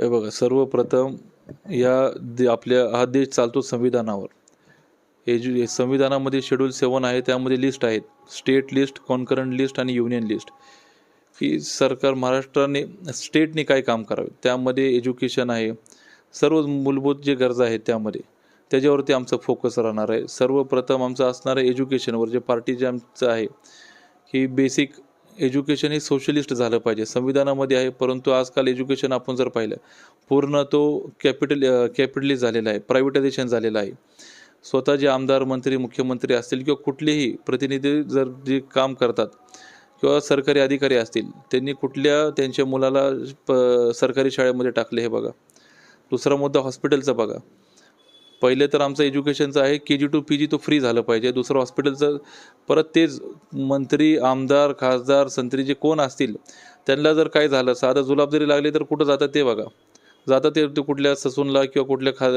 हे बघा सर्वप्रथम या आपल्या हा देश चालतो संविधानावर. एज्यु संविधानामध्ये शेड्यूल सेवन आहे त्यामध्ये लिस्ट आहेत. स्टेट लिस्ट कॉन्करंट लिस्ट आणि युनियन लिस्ट की सरकार महाराष्ट्राने स्टेटने काय काम करावे? त्यामध्ये एज्युकेशन आहे. सर्व मूलभूत जे गरजा आहेत त्यामध्ये. त्याच्यावरती आमचं फोकस राहणार आहे. सर्वप्रथम आमचं असणार आहे एज्युकेशनवर जे पार्टी जे आमचं आहे की बेसिक एज्युकेशन हे सोशलिस्ट झालं पाहिजे संविधानामध्ये आहे परंतु आजकाल एज्युकेशन आपण जर पाहिलं पूर्ण तो कॅपिटल कॅपिटलिस्ट झालेला आहे प्रायव्हेटायझेशन झालेलं आहे. स्वतः जे आमदार मंत्री मुख्यमंत्री असतील किंवा कुठलेही प्रतिनिधी जर जे काम करतात किंवा सरकारी अधिकारी असतील त्यांनी कुठल्या त्यांच्या मुलाला प सरकारी शाळेमध्ये टाकले हे बघा. दुसरा मुद्दा हॉस्पिटलचा बघा. पहिले तर आमचं एज्युकेशनचं आहे के जी टू पी जी तो फ्री झालं पाहिजे. दुसरं हॉस्पिटलचं परत तेच मंत्री आमदार खासदार संत्री जे कोण असतील त्यांना जर काय झालं साधं जुलाब जरी लागले तर कुठं जातात ते बघा. जातात ते कुठल्या ससूनला किंवा कुठल्या खा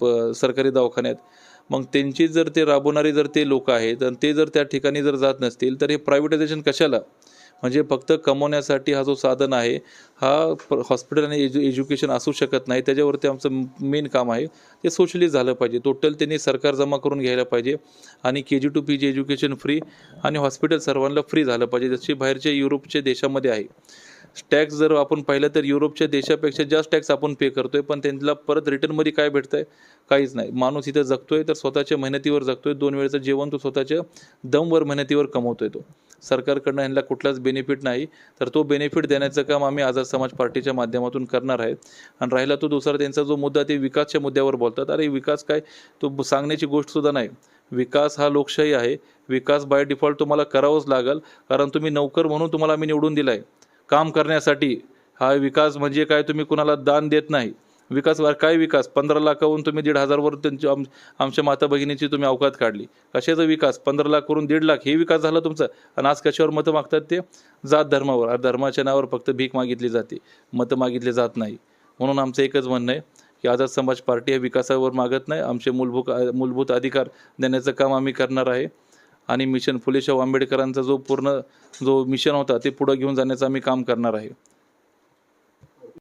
प- सरकारी दवाखान्यात. मग त्यांची जर ते राबवणारे जर ते लोक आहेत आणि ते जर त्या ठिकाणी जर जात नसतील तर हे प्रायव्हेटायझेशन कशाला? म्हणजे फक्त कमवण्यासाठी हा जो साधन आहे हा हॉस्पिटल आणि एज्यु एज्युकेशन असू शकत नाही. त्याच्यावरती आमचं मेन काम आहे ते सोशलिस्ट झालं पाहिजे. टोटल त्यांनी सरकार जमा करून घ्यायला पाहिजे आणि K G to P G education free आणि हॉस्पिटल सर्वांना फ्री झालं पाहिजे. जशी बाहेरच्या युरोपच्या देशामध्ये आहे. टॅक्स जर आपण पाहिलं तर युरोपच्या देशापेक्षा जास्त टॅक्स आपण पे करतोय पण त्यांना परत रिटर्नमध्ये काय भेटतंय? काहीच नाही. माणूस इथं जगतोय तर स्वतःच्या मेहनतीवर जगतोय. दोन वेळेचं जेवण तो स्वतःच्या दमवर मेहनतीवर कमवतोय तो. सरकारकडनं ह्यांना कुठलाच बेनिफिट नाही. तर तो बेनिफिट देण्याचं काम आम्ही आझाद समाज पार्टीच्या माध्यमातून करणार आहे. आणि राहिला तो दुसरा त्यांचा जो मुद्दा ते विकासच्या मुद्द्यावर बोलतात. अरे विकास काय? तो सांगण्याची गोष्टसुद्धा नाही. विकास हा लोकशाही आहे. विकास बाय डिफॉल्ट तुम्हाला करावंच लागेल. कारण तुम्ही नोकर म्हणून तुम्हाला आम्ही निवडून दिला आहे काम करण्यासाठी. हा विकास म्हणजे काय? तुम्ही कुणाला दान देत नाही. विकासवर काय विकास? पंधरा लाखाहून तुम्ही दीड हजारवर त्यांची आम आमच्या माता भगिनीची तुम्ही अवकात काढली. कशाचा विकास? पंधरा लाख करून दीड लाख हे विकास झाला तुमचा? आणि आज कशावर मतं मागतात ते? जात धर्मावर. आज धर्माच्या नावावर फक्त भीक मागितली जाते. मतं मागितली जात नाही. म्हणून आमचं एकच म्हणणं आहे की आझाद समाज पार्टी हे विकासावर मागत नाही. आमचे मूलभूत मूलभूत अधिकार देण्याचं काम आम्ही करणार आहे. आणि मिशन फुलेशाहू आंबेडकरांचा जो पूर्ण जो मिशन होता ते पुढं घेऊन जाण्याचं आम्ही काम करणार आहे.